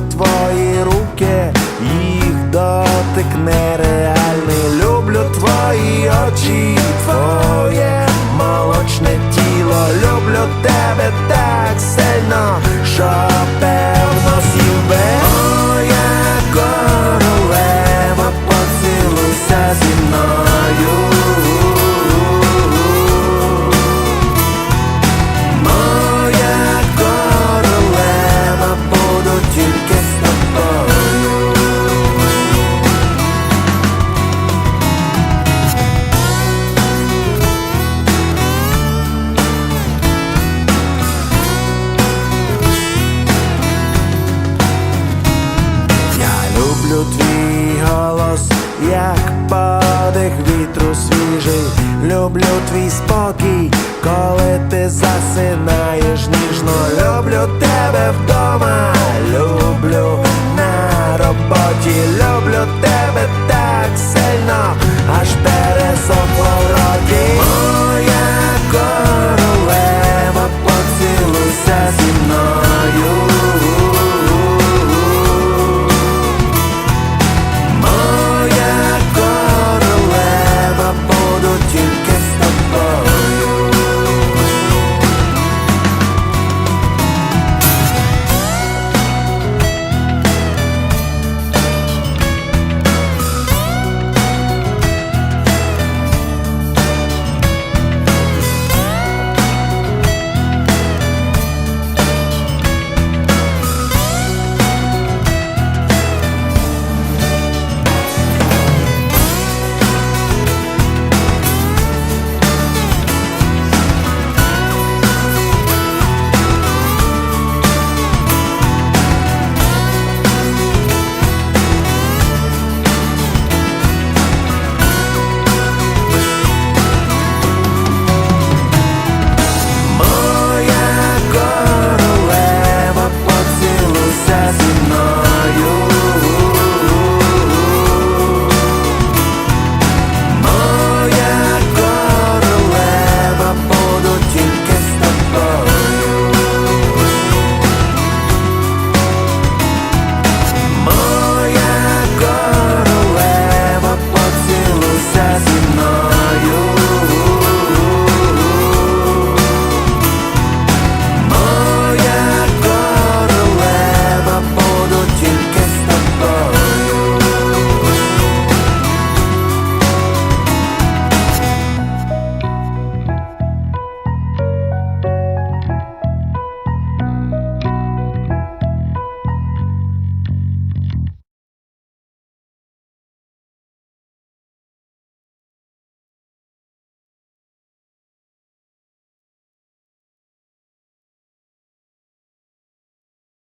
твої руки. люблю твій спокій, коли ти засинаєш ніжно, люблю тебе вдома. Люблю